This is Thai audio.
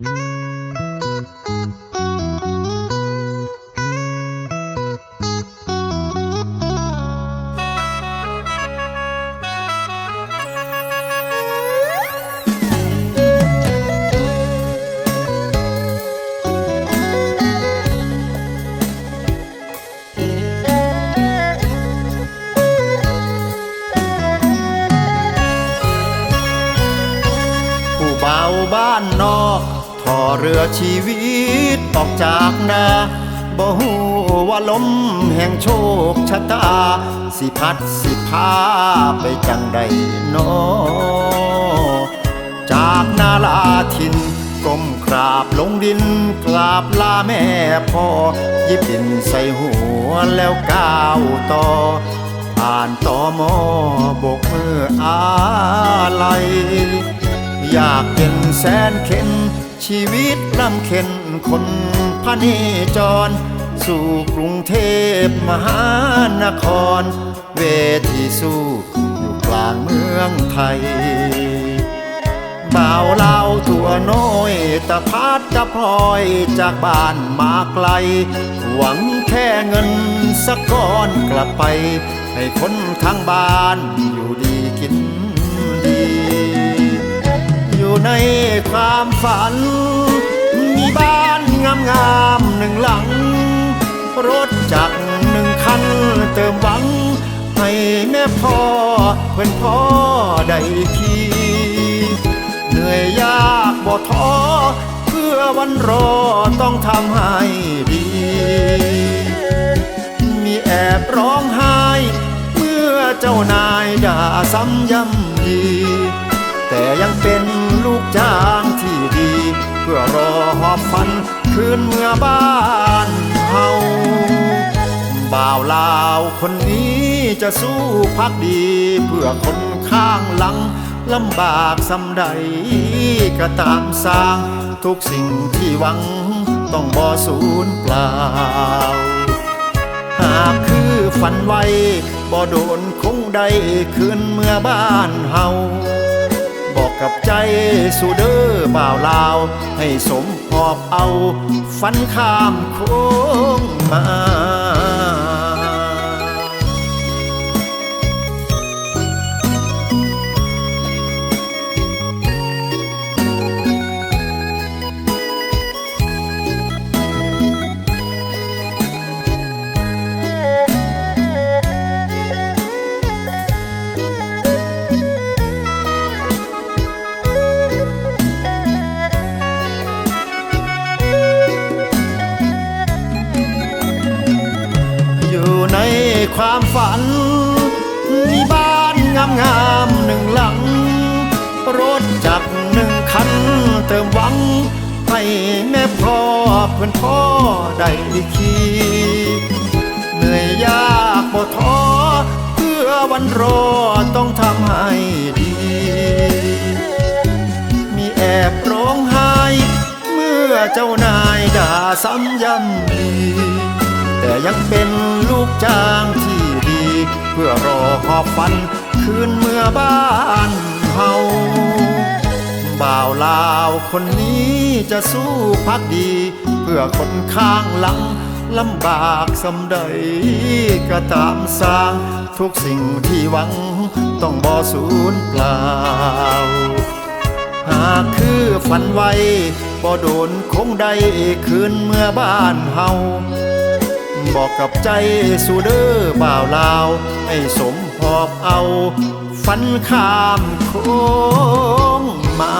ผู้เบาวบ้านนอกทอ เรือชีวิตออกจากนาบ่ฮู้ว่าลมแห่งโชคชะตา สิพัดสิพาไปจังใดนอจากนาลาทินก้มกราบลงดินกราบลาแม่พ่อยิบดินใส่หัวแล้วก้าวต่อผ่านต่อมอบกมืออาลัยอยากเป็นแสนเข็น ชีวิตลำเข็นคนพระเนจร สู่กรุงเทพมหานคร เวทีสู้อยู่กลางเมืองไทย บ่าวเล่าตัวน้อยตะพัดตะพลอยจากบ้านมาไกล หวังแค่เงินสักก้อนกลับไป ให้คนทางบ้านอยู่ดี ในความฝัน มีบ้านงามๆหนึ่งหลัง รถจักรหนึ่งคันเติมหวัง ให้แม่พ่อเพื่อนพ่อได้ขี่เหนื่อยยากบ่ท้อเพื่อวันรอต้องทำให้ดี มีแอบร้องไห้ เมื่อเจ้านายด่าซ้ำย้ำดีแต่ยังเป็น ลูกจ้างที่ดี เพื่อรอหอบฝันคืนเมื่อบ้านเฮาบ่าวลาวคนนี้จะสู้พักดี เพื่อคนข้างหลังลำบากสำใดก็ตามสร้าง ทุกสิ่งที่หวังต้องบ่สูญเปล่า หากคือฝันไว้บ่โดนคงได้คืนเมื่อบ้านเฮา กับใจสู่เด้อบ่าวลาว ให้สมหอบเอาฝันข้ามโค้งมา ในความฝัน มีบ้านงามๆหนึ่งหลัง รถจักรหนึ่งคันเติมหวัง ให้แม่พ่อเพื่อนพ่อได้ขี่เหนื่อยยากบ่ท้อเพื่อวันรอต้องทำให้ดี มีแอบร้องไห้ เมื่อเจ้านายด่าซ้ำย้ำดี แต่ยังเป็นลูกจ้างที่ดี เพื่อรอหอบฟัน คืนเมื่อบ้านเฮาบ่าวลาวคนนี้จะสู้พักดี เพื่อคนข้างหลังลำบากสำใดก็ตามสร้าง ทุกสิ่งที่หวังต้องบ่สูญเปล่า หากคือฝันไว้บ่โดนคงได้คืนเมื่อบ้านเฮา บอกกับใจสู่เด้อบ่าวลาว ให้สมหอบเอา ฝันข้ามโค้งมา